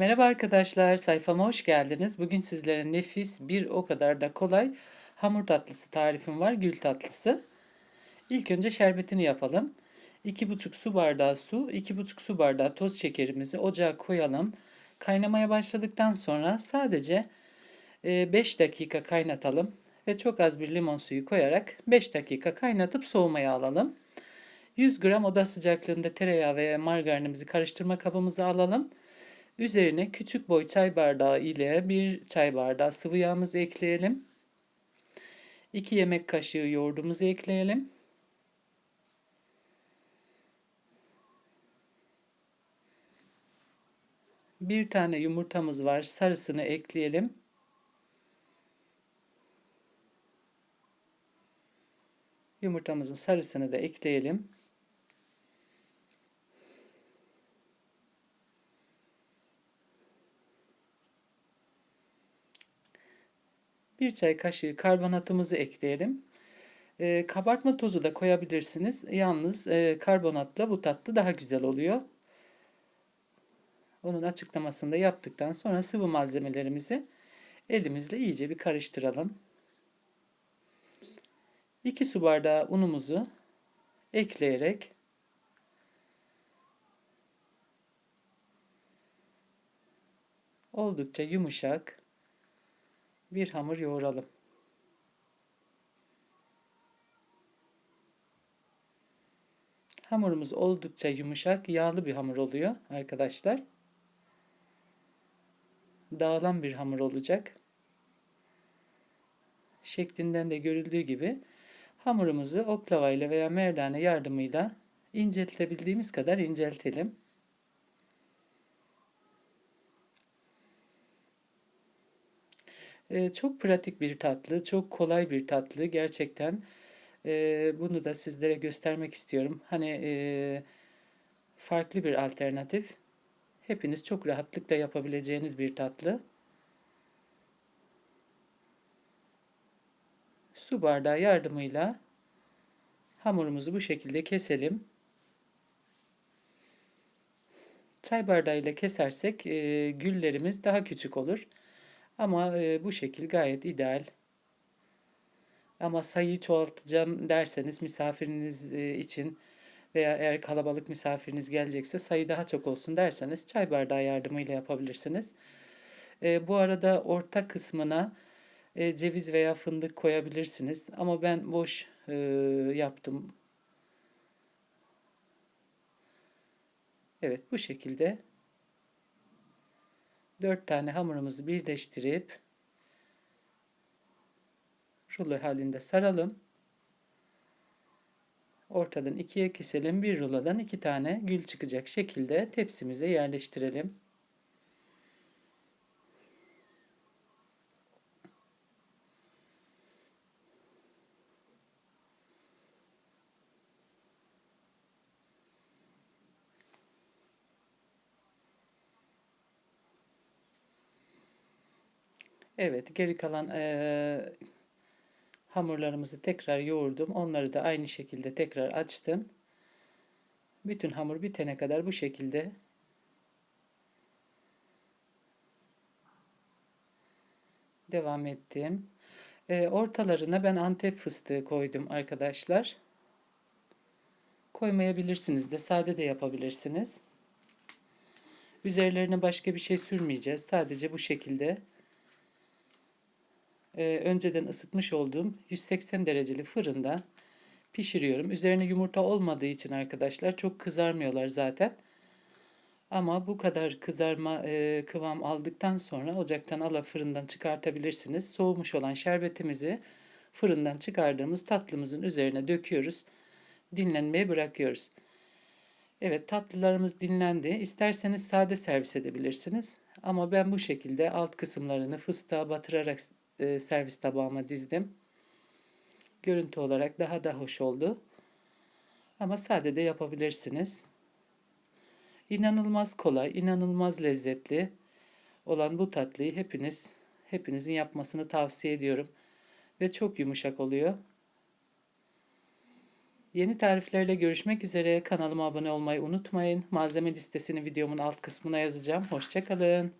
Merhaba arkadaşlar, sayfama hoş geldiniz. Bugün sizlere nefis, bir o kadar da kolay hamur tatlısı tarifim var, gül tatlısı. İlk önce şerbetini yapalım. 2,5 su bardağı su, 2,5 su bardağı toz şekerimizi ocağa koyalım. Kaynamaya başladıktan sonra sadece 5 e, dakika kaynatalım ve çok az bir limon suyu koyarak 5 dakika kaynatıp soğumaya alalım. 100 gram oda sıcaklığında tereyağı veya margarinimizi karıştırma kabımıza alalım. Üzerine küçük boy çay bardağı ile bir çay bardağı sıvı yağımızı ekleyelim. 2 yemek kaşığı yoğurdumuzu ekleyelim. Bir tane yumurtamız var. Sarısını ekleyelim. Yumurtamızın sarısını da ekleyelim. Bir çay kaşığı karbonatımızı ekleyelim. E, kabartma tozu da koyabilirsiniz. Yalnız e, karbonatla bu tatlı daha güzel oluyor. Onun açıklamasını da yaptıktan sonra sıvı malzemelerimizi elimizle iyice bir karıştıralım. 2 su bardağı unumuzu ekleyerek oldukça yumuşak bir hamur yoğuralım. Hamurumuz oldukça yumuşak, yağlı bir hamur oluyor arkadaşlar. Dağılan bir hamur olacak. Şeklinden de görüldüğü gibi hamurumuzu oklava ile veya merdane yardımıyla inceltebildiğimiz kadar inceltelim. Çok pratik bir tatlı, çok kolay bir tatlı gerçekten. Bunu da sizlere göstermek istiyorum. Hani farklı bir alternatif. Hepiniz çok rahatlıkla yapabileceğiniz bir tatlı. Su bardağı yardımıyla hamurumuzu bu şekilde keselim. Çay bardağıyla kesersek güllerimiz daha küçük olur. Ama e, bu şekil gayet ideal. Ama sayıyı çoğaltacağım derseniz misafiriniz e, için veya eğer kalabalık misafiriniz gelecekse sayı daha çok olsun derseniz çay bardağı yardımıyla yapabilirsiniz. E, bu arada orta kısmına ceviz veya fındık koyabilirsiniz. Ama ben boş yaptım. Evet bu şekilde 4 tane hamurumuzu birleştirip rulo halinde saralım. Ortadan ikiye keselim. Bir rulodan iki tane gül çıkacak şekilde tepsimize yerleştirelim. Evet, geri kalan e, hamurlarımızı tekrar yoğurdum. Onları da aynı şekilde tekrar açtım. Bütün hamur bitene kadar bu şekilde devam ettim. E, ortalarına ben antep fıstığı koydum arkadaşlar. Koymayabilirsiniz de sade de yapabilirsiniz. Üzerlerine başka bir şey sürmeyeceğiz. Sadece bu şekilde e, önceden ısıtmış olduğum 180 dereceli fırında pişiriyorum. Üzerine yumurta olmadığı için arkadaşlar çok kızarmıyorlar zaten. Ama bu kadar kızarma e, kıvam aldıktan sonra ocaktan ala fırından çıkartabilirsiniz. Soğumuş olan şerbetimizi fırından çıkardığımız tatlımızın üzerine döküyoruz. Dinlenmeye bırakıyoruz. Evet tatlılarımız dinlendi. İsterseniz sade servis edebilirsiniz. Ama ben bu şekilde alt kısımlarını fıstığa batırarak e, servis tabağıma dizdim. Görüntü olarak daha da hoş oldu. Ama sade de yapabilirsiniz. İnanılmaz kolay, inanılmaz lezzetli olan bu tatlıyı hepiniz hepinizin yapmasını tavsiye ediyorum ve çok yumuşak oluyor. Yeni tariflerle görüşmek üzere. Kanalıma abone olmayı unutmayın. Malzeme listesini videomun alt kısmına yazacağım. Hoşçakalın.